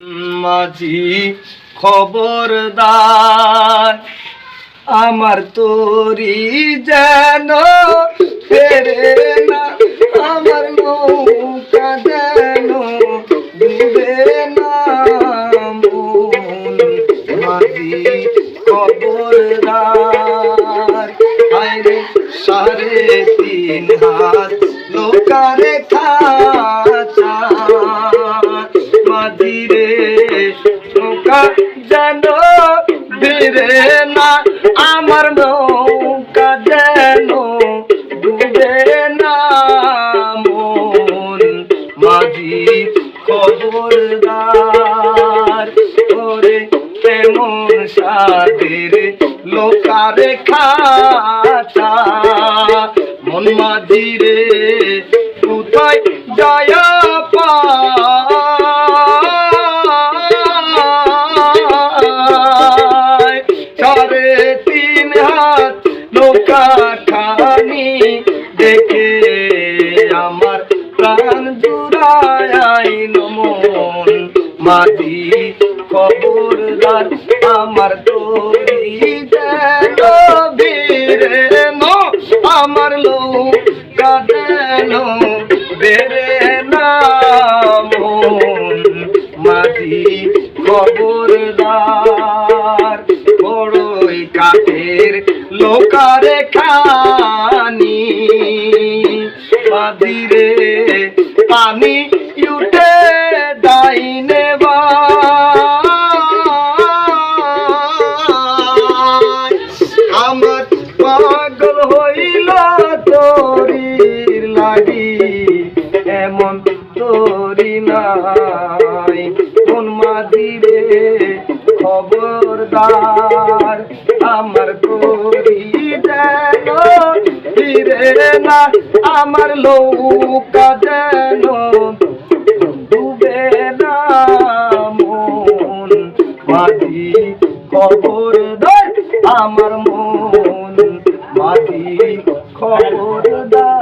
মাঝি খবরদার, আমার তোরি যেন ফেরে না, আমার নৌকা যেন ডুবে না। মাঝি খবরদার আইরে সাড়ে তিন হাত লোকারে খাচা বেরে না, আমার নৌকা যেন ডুবে না। মন মাঝি খবরদার ওরে তেমন সাদের লোকারে খাচা মন মাঝি রে কোথায় তিন হাত নৌকা খানি দেখে আমার প্রাণ জুড়াই নমন। মাদি খবরদার আমার তোরি ন আমার নৌকা যেন বেরে না মন। মাঝি পানি ইউটে ডাইনে। আমার পাগল হইল তোরির লাগি, এমন তোরি নাই কোন মাদিরে খবরদার, আমার তোরি ফিরে না আমার লৌকা যেন ডুবে না মন। মাটি খবর আমার মন। মাঝি খবরদার